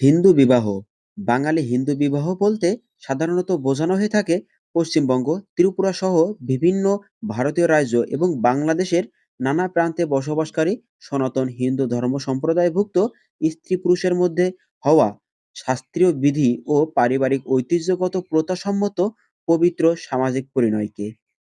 হিন্দু বিবাহ বাঙালি হিন্দু বিবাহ বলতে সাধারণত বোঝানো হয়ে থাকে পশ্চিমবঙ্গ, ত্রিপুরা সহ বিভিন্ন ভারতীয় রাজ্য এবং বাংলাদেশের নানা প্রান্তে বসবাসকারী সনাতন হিন্দু ধর্ম সম্প্রদায়ভুক্ত স্ত্রী-পুরুষের মধ্যে হওয়া শাস্ত্রীয় বিধি ও পারিবারিক ঐতিহ্যগত প্রথাসম্মত পবিত্র সামাজিক পরিণয়কে।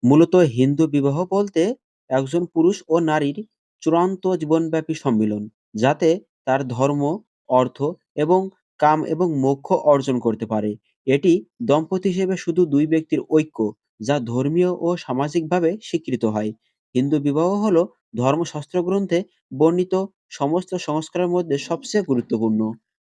মূলত হিন্দু বিবাহ বলতে একজন পুরুষ ও নারীর চূড়ান্ত জীবনব্যাপী সম্মিলন, যাতে তার ধর্ম, অর্থ এবং কাম এবং মোক্ষ অর্জন করতে পারে। এটি দম্পতি হিসেবে শুধু দুই ব্যক্তির ঐক্য, যা ধর্মীয় ও সামাজিকভাবে স্বীকৃত হয়। হিন্দু বিবাহ হল ধর্মশাস্ত্র গ্রন্থে বর্ণিত সমস্ত সংস্কারের মধ্যে সবচেয়ে গুরুত্বপূর্ণ।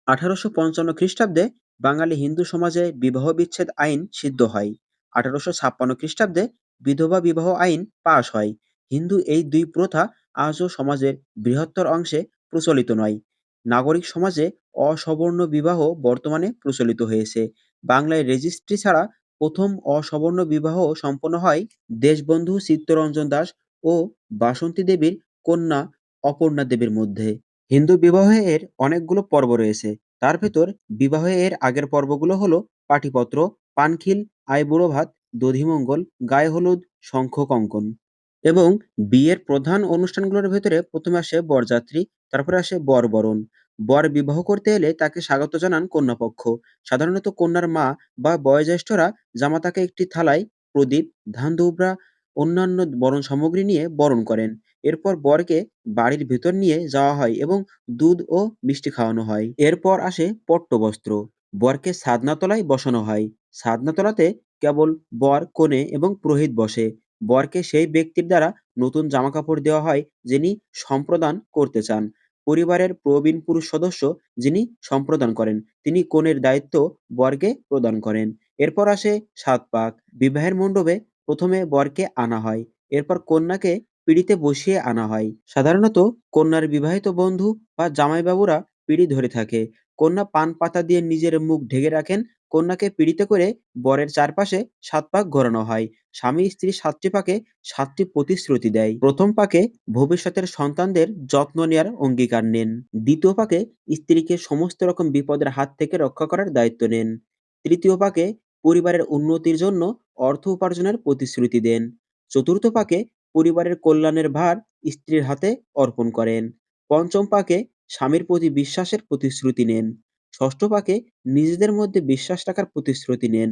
আঠারোশো পঞ্চান্ন খ্রিস্টাব্দে বাঙালি হিন্দু সমাজে বিবাহ বিচ্ছেদ আইন সিদ্ধ হয়। আঠারোশো ছাপ্পান্ন খ্রিস্টাব্দে বিধবা বিবাহ আইন পাশ হয়। হিন্দু এই দুই প্রথা আজও সমাজের বৃহত্তর অংশে প্রচলিত নয়। নাগরিক সমাজে অসবর্ণ বিবাহ বর্তমানে প্রচলিত হয়েছে। বাংলায় রেজিস্ট্রি ছাড়া প্রথম অসবর্ণ বিবাহ সম্পন্ন হয় দেশবন্ধু চিত্তরঞ্জন দাস ও বাসন্তী দেবীর কন্যা অপর্ণা দেবীর মধ্যে। হিন্দু বিবাহে এর অনেকগুলো পর্ব রয়েছে। তার ভেতর বিবাহে এর আগের পর্বগুলো হলো পাটিপত্র, পানখিল, আইবুড়ো ভাত, দধিমঙ্গল, গায়ে হলুদ, শঙ্খ কঙ্কন। এবং বিয়ের প্রধান অনুষ্ঠানগুলোর ভেতরে প্রথমে আসে বরযাত্রী, তারপরে আসে বর-বরণ। বর বিবাহ করতে এলে তাকে স্বাগত জানান কন্যাপক্ষ। সাধারণত কন্যার মা বা বয়োজ্যেষ্ঠরা জামাতাকে একটি থালায় প্রদীপ, ধান-ধুবড়া, অন্যান্য বরণ সামগ্রী নিয়ে বরণ করেন। এরপর বরকে বাড়ির ভেতর নিয়ে যাওয়া হয় এবং দুধ ও মিষ্টি খাওয়ানো হয়। এরপর আসে পট্টবস্ত্র। বরকে ছাদনাতলায় বসানো হয়। ছাদনাতলাতে কেবল বর, কনে এবং পুরোহিত বসে। বরকে সেই ব্যক্তির দ্বারা নতুন জামাকাপড় দেওয়া হয় যিনি সম্প্রদান করতে চান। পরিবারের প্রবীণ পুরুষ সদস্য যিনি সম্প্রদান করেন, তিনি কনের দায়িত্ব বরকে প্রদান করেন। এরপর আসে সাত পাক। বিবাহের মণ্ডপে প্রথমে বরকে আনা হয়, এরপর কন্যাকে পিঁড়িতে বসিয়ে আনা হয়। সাধারণত কন্যার বিবাহিত বন্ধু বা জামাইবাবুরা পিঁড়ি ধরে থাকে। কন্যা পান পাতা দিয়ে নিজের মুখ ঢেকে রাখেন। কন্যাকে পীড়িত করে বরের চারপাশে সাত পাক ঘোরানো হয়। স্বামী-স্ত্রী সাতটি পাকে সাতটি প্রতিশ্রুতি দেয়। প্রথম পাকে ভবিষ্যতের সন্তানদের যত্ন নেয়ার অঙ্গীকার নেন। দ্বিতীয় পাকে স্ত্রীকে সমস্ত রকম বিপদের হাত থেকে রক্ষা করার দায়িত্ব নেন। তৃতীয় পাকে পরিবারের উন্নতির জন্য অর্থ উপার্জনের প্রতিশ্রুতি দেন। চতুর্থ পাকে পরিবারের কল্যাণের ভার স্ত্রীর হাতে অর্পণ করেন। পঞ্চম পাকে স্বামীর প্রতি বিশ্বাসের প্রতিশ্রুতি নেন। ষষ্ঠ পাকে নিজেদের মধ্যে বিশ্বাস রাখার প্রতিশ্রুতি নেন।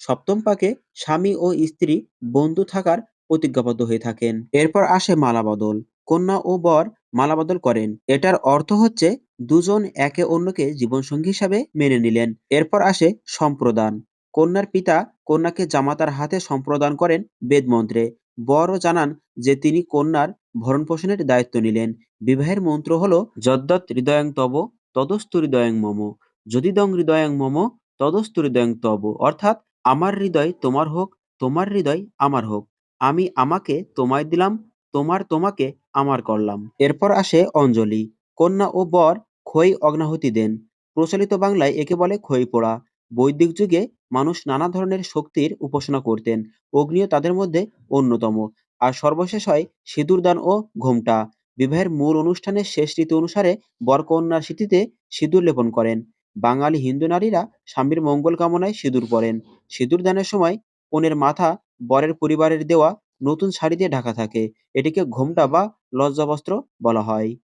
সপ্তম পাকে স্বামী ও স্ত্রী বন্ধু থাকার প্রতিজ্ঞাবদ্ধ হয়ে থাকেন। এরপর আসে মালাবদল। কন্যা ও বর মালাবদল করেন। এটার অর্থ হচ্ছে দুজন একে অন্যকে জীবনসঙ্গী হিসাবে মেনে নিলেন। এরপর আসে সম্প্রদান। কন্যার পিতা কন্যাকে জামাতার হাতে সম্প্রদান করেন বেদমন্ত্রে। বরও জানান যে তিনি কন্যার ভরণ-পোষণের দায়িত্ব নিলেন। বিবাহের মন্ত্র হলো, যদ্যৎ হৃদয়ং তব তদস্তু হৃদয়ং মম যদিদং হৃদয়ং মম তদস্তু হৃদয়ং তব অর্থাৎ আমার হৃদয় তোমার হোক, তোমার হৃদয় আমার হোক। আমি আমাকে তোমায় দিলাম, তোমার তোমাকে আমার করলাম। এরপর আসে অঞ্জলি। কন্যা ও বর খই অগ্নাহুতি দেন। প্রচলিত বাংলায় একে বলে খই পোড়া। বৈদিক যুগে মানুষ নানা ধরনের শক্তির উপাসনা করতেন। অগ্নিও তাদের মধ্যে অন্যতম। আর সর্বশেষ হয় সিঁদুর দান ও ঘোমটা। বিবাহের মূল অনুষ্ঠানের শেষ রীতি অনুসারে বরকন্যার স্মৃতিতে সিঁদুর লেপন করেন। বাঙালি হিন্দু নারীরা স্বামীর মঙ্গল কামনায় সিঁদুর পরেন। সিঁদুর দানের সময় কনের মাথা বরের পরিবারের দেওয়া নতুন শাড়ি দিয়ে ঢাকা থাকে। এটিকে ঘোমটা বা লজ্জা বস্ত্র বলা হয়।